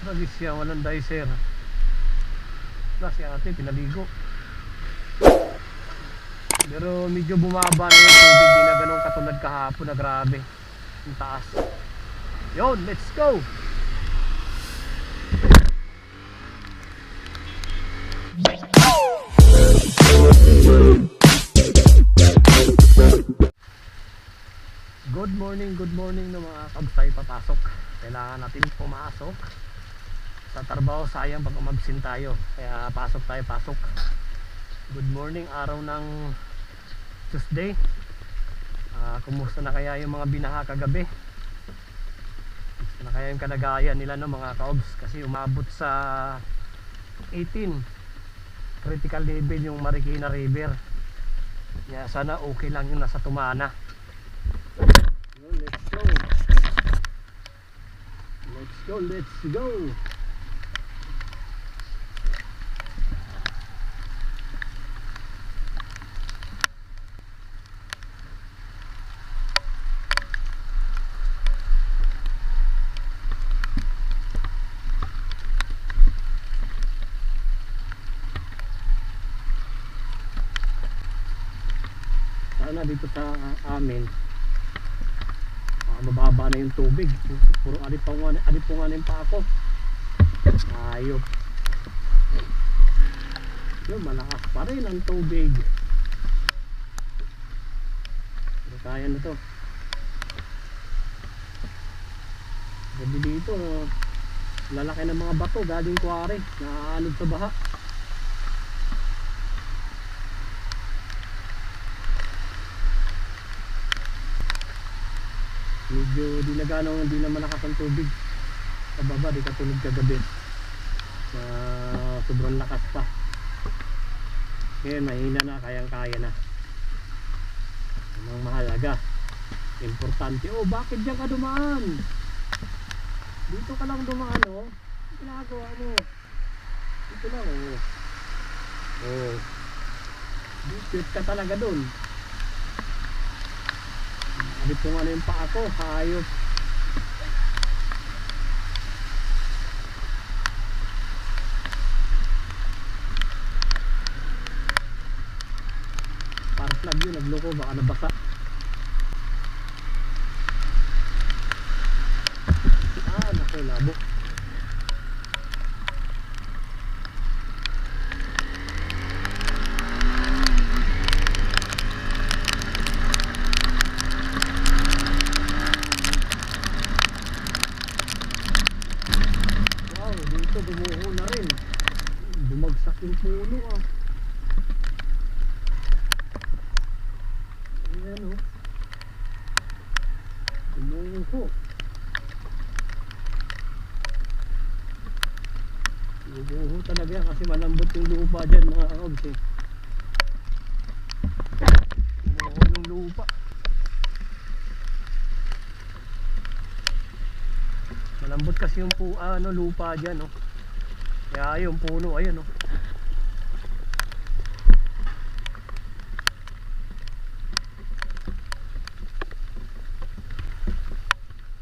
Tragis siya, walang dicer. Wala si ate, pinaligo. Pero medyo bumaba na yung tubig, di na ganun katulad kahapon na grabe. Ang taas. Yon, let's go! Good morning, good morning ng mga kabs tayo papasok. Kailangan natin pumasok. Sa trabaho sayang pag umabsin tayo. Kaya pasok tayo, pasok. Good morning, araw ng Tuesday. Ah, kumusta na kaya yung mga binaha kagabi? Kumusta na kaya yung kalagayan nila no mga kaobs? Kasi umabot sa 18 critical level yung Marikina River. Kaya sana okay lang yung nasa Tumana. Let's go. Let's go, let's go. Sana dito sa amin ah, mababa na yung tubig. Puro alipungan, alipungan yung pa ako. Ayop. Yun, malakas pa rin ang tubig. Pero kaya na to. Gabi dito, lalaki ng mga bato galing kuwari. Naaanod sa baha. Medyo di na gano'ng hindi na malakas ang tubig. Sa baba di katulad kagabi na sobrang lakas pa. Ngayon mahina na kayang kaya na. Ang mahalaga? Importante. Oh bakit diyan ka dumaan? Dito ka lang dumaan oh. Ginagawa mo? Dito lang oh. Oh. Dito ka talaga dun Abit ko nga na yung paa ko, hayop. Parang plug yun, nagloko, baka nabasa. Ah, naku, labo. Wow, dito bumuho na rin. Bumagsak yung puno ah. Ayan oh. Bumuho. Bumuho talaga kasi malambot yung lupa dyan mga kaobs eh. Bumuho yung lupa. Malambot kasi yung pu ano, lupa dyan, no? Kaya yung puno, ayun, no?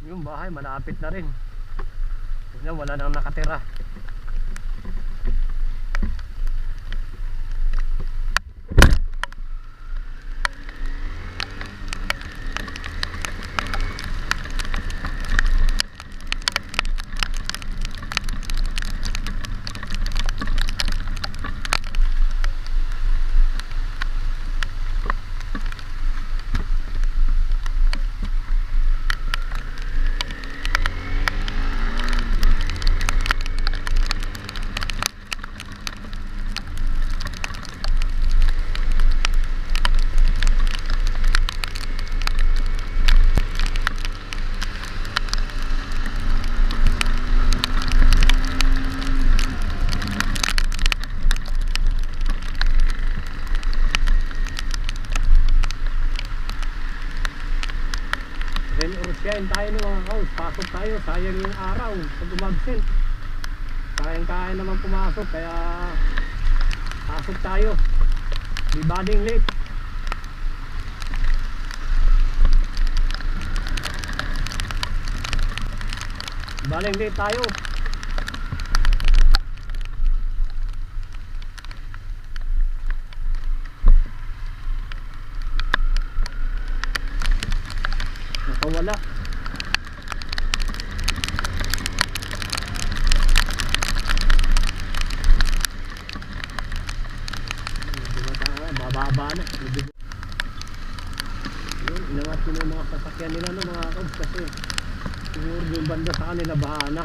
Yung bahay, malapit na rin. Tignan, wala nang nakatira. Urusyahin tayo ng mga kaus. Pasok tayo. Sayang yung araw. Pag umabsent. Sayang kaya naman pumasok. Kaya pasok tayo. Di bading late. Baling late tayo. Sasakyan nila no mga kabs kasi siguro yung banda sa kanila baha na.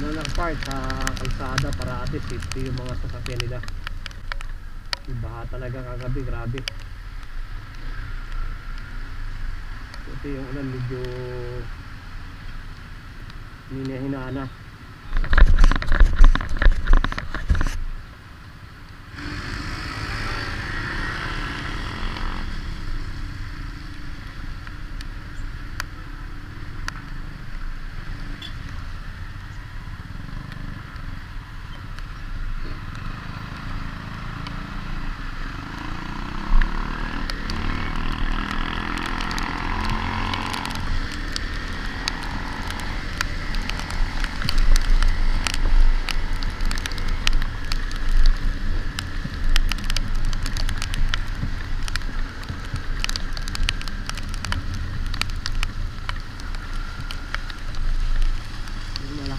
Na nag-park sa kalsada para at least safety yung mga sasakyan nila. Yung baha talaga kagabi grabe. Ito yung ulan medyo hinahinaan na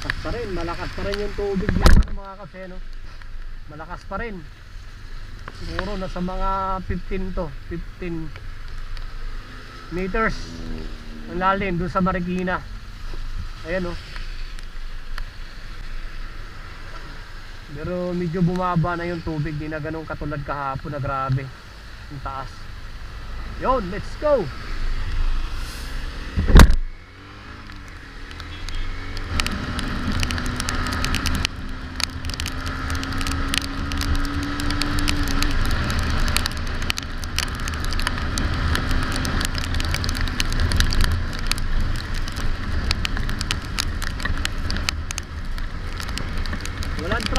malakas pa rin malakas pa rin yung tubig dito mga kasi no? Malakas pa rin. Siguro nasa mga 15 to 15 meters ang lalim doon sa Marikina. Ayan no? Pero medyo bumaba na yung tubig di na ganun katulad kahapon na grabe. Yung taas. Yun let's go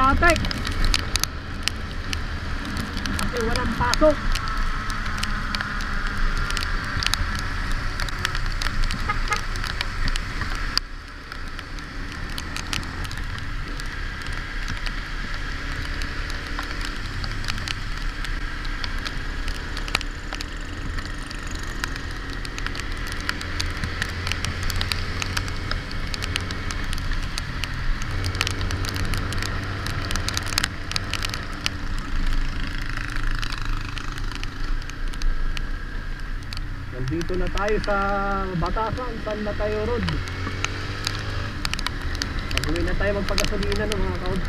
Traffic. Kasi walang pasok. Nandito na tayo sa Batasan, San Mateo Road. Pag-uwi na tayo magpagasolina no mga kaod.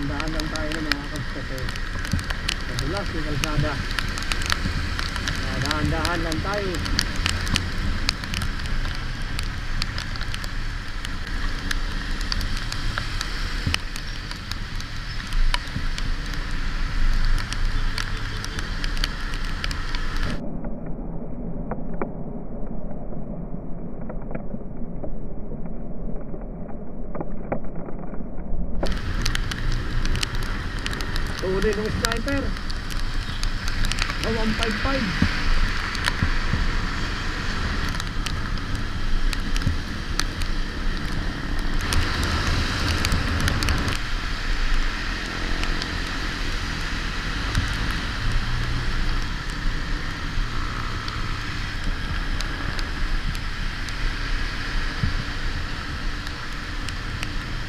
Dahan-dahan lang tayo ng mga kabs kasi madulas yung kalsada. Dahan-dahan lang tayo. Tuli ng sniper. Oh, 155.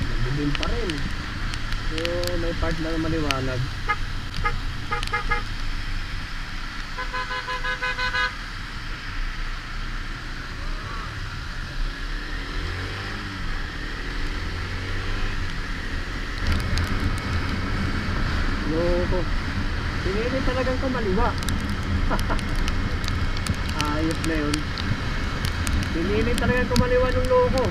Nagdilim pa rin. So, may part na maliwanag. Loko. Pinili talagang kumaliwa. Ayos na yun. Pinili talagang kumaliwa ng loko.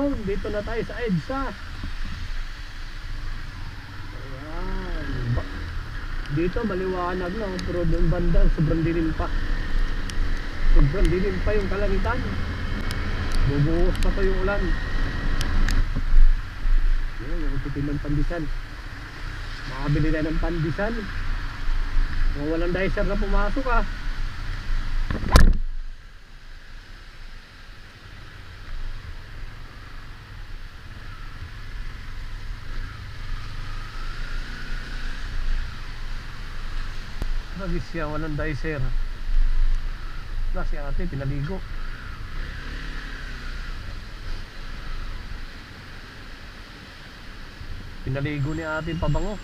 Yun, dito na tayo sa EDSA. Ayan. Dito maliwanag na, pero doon banda, sobrang dilim pa. Sobrang dilim pa yung kalangitan. Bubuhos pa to yung ulan. Yun, yung titin ng pandisan. Makabili na ng pandisan. Kung walang dicer na pumasok ah. Bagis siya, walang dicer. Wala si ate, pinaligo. Pinaligo ni ate pabango.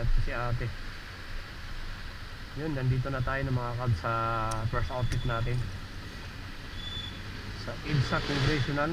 Ito si ate. Yun, nandito na tayo ng mga kabs sa first outfit natin. Sa IDSA Congressional